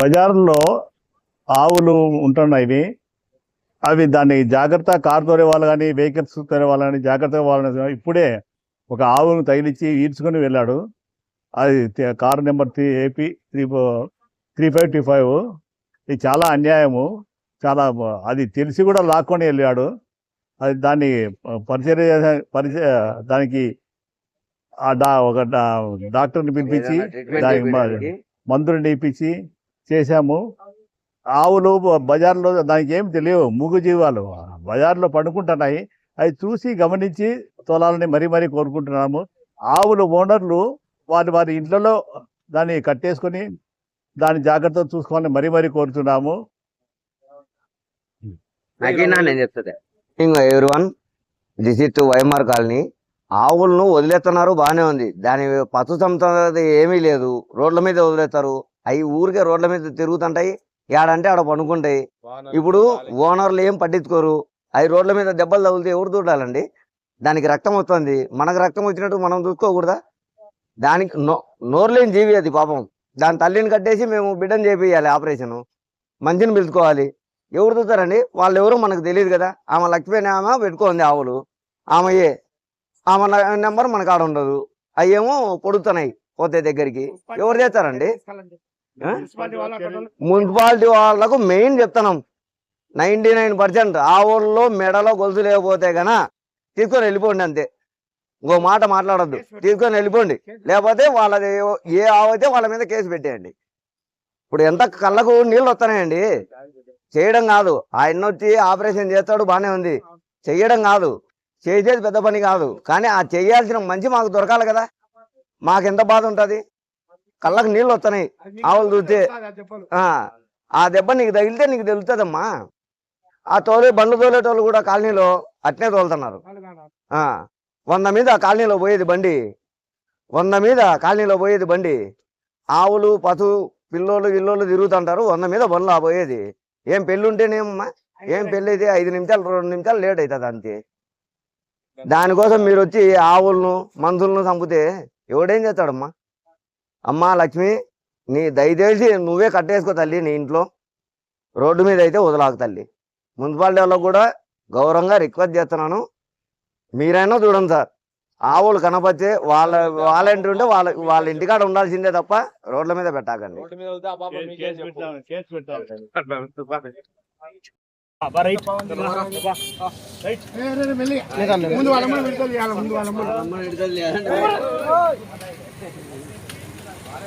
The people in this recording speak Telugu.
బజార్లో ఆవులు ఉంటున్నాయి అవి దాన్ని జాగ్రత్త కార్ తోడే వాళ్ళు కానీ వెహికల్స్ తోడే వాళ్ళు కానీ జాగ్రత్తగా వాళ్ళని ఇప్పుడే ఒక ఆవును తగిలిచ్చి ఈడ్చుకొని వెళ్ళాడు. అది car number three AP three three five two five. ఇది చాలా అన్యాయము. చాలా అది తెలిసి కూడా లాక్కొని వెళ్ళాడు. అది దాన్ని పరిచయ పరిచయ దానికి ఒక డాక్టర్ని పిలిపించి దానికి మందులు ఇప్పించి చేశాము. ఆవులు బజార్లో దానికి ఏం తెలియవు మూగు జీవాలు. బజార్లో పడుకుంటున్నాయి. అవి చూసి గమనించి తోలాలని మరీ మరీ కోరుకుంటున్నాము. ఆవులు ఓనర్లు వారి వారి ఇంట్లో దాన్ని కట్టేసుకొని దాని జాగ్రత్త చూసుకోవాలని మరీ మరీ కోరుతున్నాము. ఇంకా ఎవరి వన్ దిస్ వైఎంఆర్ కాలనీ ఆవులను వదిలేస్తున్నారు బాగానే ఉంది. దాని పశు సంపద ఏమీ లేదు. రోడ్ల మీద వదిలేస్తారు. అవి ఊరికే రోడ్ల మీద తిరుగుతుంటాయి. ఏడంటే ఆడ పండుకుంటాయి. ఇప్పుడు ఓనర్లు ఏం పట్టించుకోరు. అవి రోడ్ల మీద దెబ్బలు తగిలితే ఎవరు చూడాలండి? దానికి రక్తం వస్తుంది. మనకు రక్తం వచ్చినట్టు మనం చూసుకోకూడదా? దానికి నో నోరులేని జీవి అది పాపం. దాని తల్లిని కట్టేసి మేము బిడ్డను చేపియాలి ఆపరేషన్. మంచిని పిలుచుకోవాలి. ఎవరు చూస్తారండి? వాళ్ళు ఎవరో మనకు తెలియదు కదా. ఆమె లక్ష్మీ ఆమె పెట్టుకోండి ఆవులు. ఆమె ఏ? ఆమె నెంబర్ మనకు ఆడ ఉండదు. అయ్యేమో పొడుతున్నాయి పోతే దగ్గరికి. ఎవరు చేస్తారండి? మున్సిపాలిటీ వాళ్ళకు మెయిన్ చెప్తున్నాం నైన్టీ నైన్ పర్సెంట్ ఆవుల్లో మెడలో గొలుసు లేకపోతే గన తీసుకొని వెళ్ళిపోండి అంతే. ఇంకో మాట మాట్లాడొద్దు. తీసుకొని వెళ్ళిపోండి. లేకపోతే వాళ్ళది ఏ ఆవు అయితే వాళ్ళ మీద కేసు పెట్టేయండి. ఇప్పుడు ఎంత కళ్ళకు నీళ్ళు వస్తున్నాయండి? చేయడం కాదు. ఆయన వచ్చి ఆపరేషన్ చేస్తాడు బానే ఉంది. చెయ్యడం కాదు. చేసేది పెద్ద పని కాదు. కానీ ఆ చేయాల్సిన మంచి మాకు దొరకాలి కదా. మాకు ఎంత బాధ ఉంటది? కళ్ళకు నీళ్ళు వస్తున్నాయి ఆవులు చూస్తే ఆ దెబ్బ నీకు తగిలితే నీకు తెలుస్తుందమ్మా ఆ తోలే బండ్లు తోలేటోళ్ళు కూడా కాలనీలో అట్నే తోలుతున్నారు. ఆ వంద మీద ఆ కాలనీలో పోయేది బండి. వంద మీద కాలనీలో పోయేది బండి. ఆవులు పశు పిల్లోళ్ళు గిల్లోళ్ళు తిరుగుతుంటారు వంద మీద బండ్లు ఆ పోయేది ఏం పెళ్ళి ఉంటేనేమమ్మా ఏం పెళ్ళి అయితే ఐదు నిమిషాలు రెండు నిమిషాలు లేట్ అవుతుంది అంతే. దానికోసం మీరు వచ్చి ఆవులను మందులను చంపితే ఎవడేం చేస్తాడమ్మా? అమ్మా లక్ష్మి నీ దయచేసి నువ్వే కట్టేసుకో తల్లి నీ ఇంట్లో. రోడ్డు మీద అయితే వదలాకు తల్లి. మున్సిపాలిటీ వాళ్ళకు కూడా గౌరవంగా రిక్వెస్ట్ చేస్తున్నాను. మీరైనా చూడండి సార్. ఆవులు కనపచ్చే వాళ్ళ వాలంటీర్ ఉంటే వాళ్ళ వాళ్ళ ఇంటికాడ ఉండాల్సిందే తప్ప రోడ్ల మీద పెట్టాకండి. ముందు వాళ్ళ